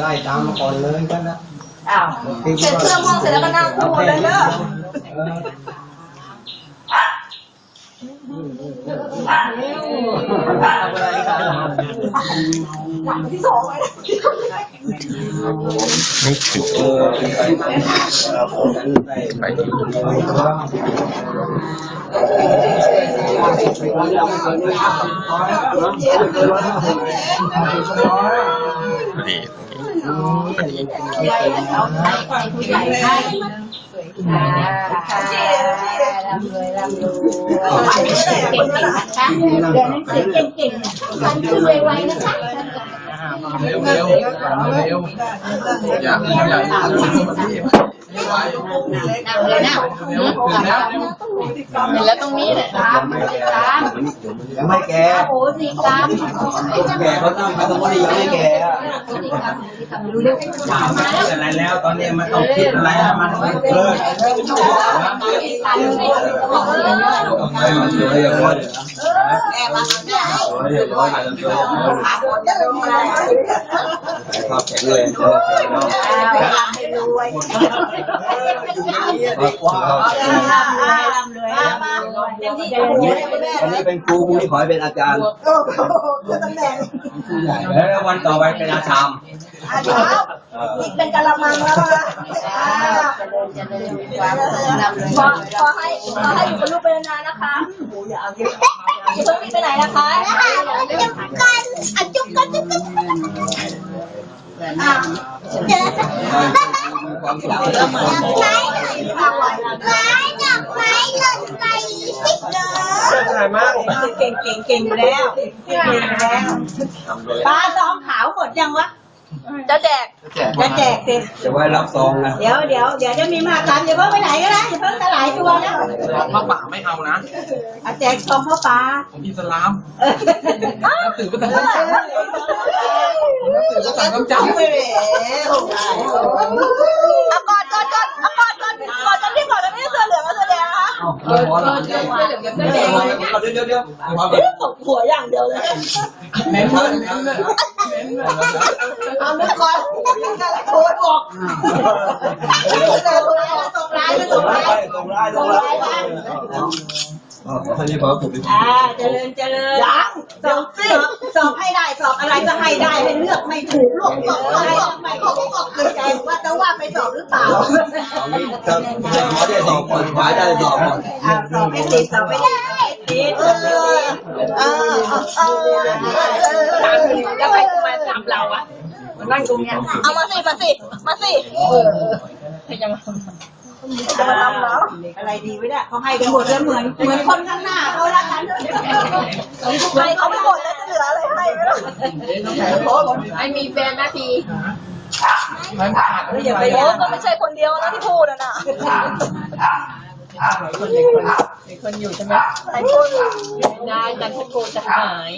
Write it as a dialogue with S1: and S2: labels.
S1: ไล่ตามมาก่อนเลยกันนะ
S2: อ้าวเสร็จเครื่องห้องเสร็จแล้วก็นั่งคู่เลยเด้อ
S1: เออเอาไปเลยกัน
S2: ที่สองเลย
S3: ไม่ถึง
S1: เออไป
S3: ไปที่พอดีพอดี
S2: ใหญ่เอาใช้ใช้ผู้ใหญ่ให้ค่ะร่ำรว ยร่ำรวยเก่งๆนะคะเรียนหนังสือเก่งๆมันคือไวๆนะคะ
S3: เร็วเร็วเร็วอย่าอย่า
S2: นั่งเลยนะเห็นแล้วตรงนี้เลยครับสาม
S1: ยังไม่แก่
S2: โอ้สี่กรัม
S1: แก่เขาต้องไปตรงนี้ยังไม่แก่อะ
S2: สี่กรัมสี่กรัมรู้เรื่องมาแล้ว
S1: อะไรแล้วตอนนี้มันต้องคิดอะไรให้มันเลิก
S2: ตันไม่บอกเลย
S1: ให้มันเรียบร้อย
S2: แอบมาเนี่ย
S1: เรียบร้อยเรียบร้อย
S2: ขาหมดจะลงมา
S1: ครับแข็งรง
S2: ให้รวยร่ำรวยร่ำรวยเต็มที่วันนี้
S1: วันนี้เป็นครูพรุ่งนี้ขอให้เป็นอาจารย์
S2: โอ้โหคือตำแหน่ง
S1: แล้ววันต่อไปเป็นอาชาม
S2: อาชารย์นี่เป็นกะละมังแล้วนะ เจริญเจริญความร่ำรวยขอขอให้ขอให้อยู่กับลูกไปนานๆนะคะอย่าเอาเยอะอย่าเพิ่งไปไหนนะคะจุ๊บกันอะจุ๊บกันจุ๊บกันอะเจอ
S1: ความสุข
S2: ดอกไม้ดอกไม้ดอกไม้หล่นไปสิเด้อเก่งเก่งเก่งแล้วเก่งแล้วป้าซ้อมขาวหมดยังวะ จะแจกจะแจกสิ
S1: จะไว้รับซองนะ
S2: เดี๋ยวเดี๋ยวเดี๋ยวจะมีมหากรรมอย่าเพิ่งไปไหนก็ได้อย่าเพิ่งสลายตัวนะ
S3: พระป่าไม่เอานะ
S2: เอาแจกซองพ่อป้า
S3: ผมอิสลามตื่นมาแต่ตื่นมาแต่ต้องจำ
S2: เอากอดกอดกอดเอากอด นะคะ
S1: เดี๋ยวเดี๋ยวเดี๋ยว
S2: ตบหัวอย่างเดียวเลย
S3: เน้นเลยเน้นเลยเน้นเลย
S2: เอาไม่ก่อนโทรบอกส่งไลน์ส่งไลน์
S1: ตรงไล่ตรงไล่อ๋อท่านนี้ขอถูกดิ
S2: อ่าเจริญเจริญยังสอบสิสอบให้ได้สอบอะไรก็ให้ได้ให้เลือกไม่ถูกลูกสอบอะไร
S1: เอางี้ถ้าขอได้สอบก่อนขอได้สอบก่อน
S2: อ่าสอบให้ติดสอบไม่ได้ติดเออเออเออเออแล้วใครจะมาจับเราอะนั่งตรงเนี้ยเอามาสิมาสิมาสิจะมาทำเหรออะไรดีไม่ได้เขาให้กันหมดแล้วเหมือนเหมือนคนข้างหน้าเขาละกันให้เขาไม่หมดแล้วจะเห ลืออะไรให้ไหมล่ะ
S4: ไม่มีแฟนนาที
S3: มันขาด
S2: อย่าไปโอ้ก็ไม่ใช่คนเดียวนะที่พูดนะน่ะ
S4: คนเด็กคนเด็กคนอยู่ใช่ไหม
S2: หลายคน
S4: ได้จันทโกจะหาย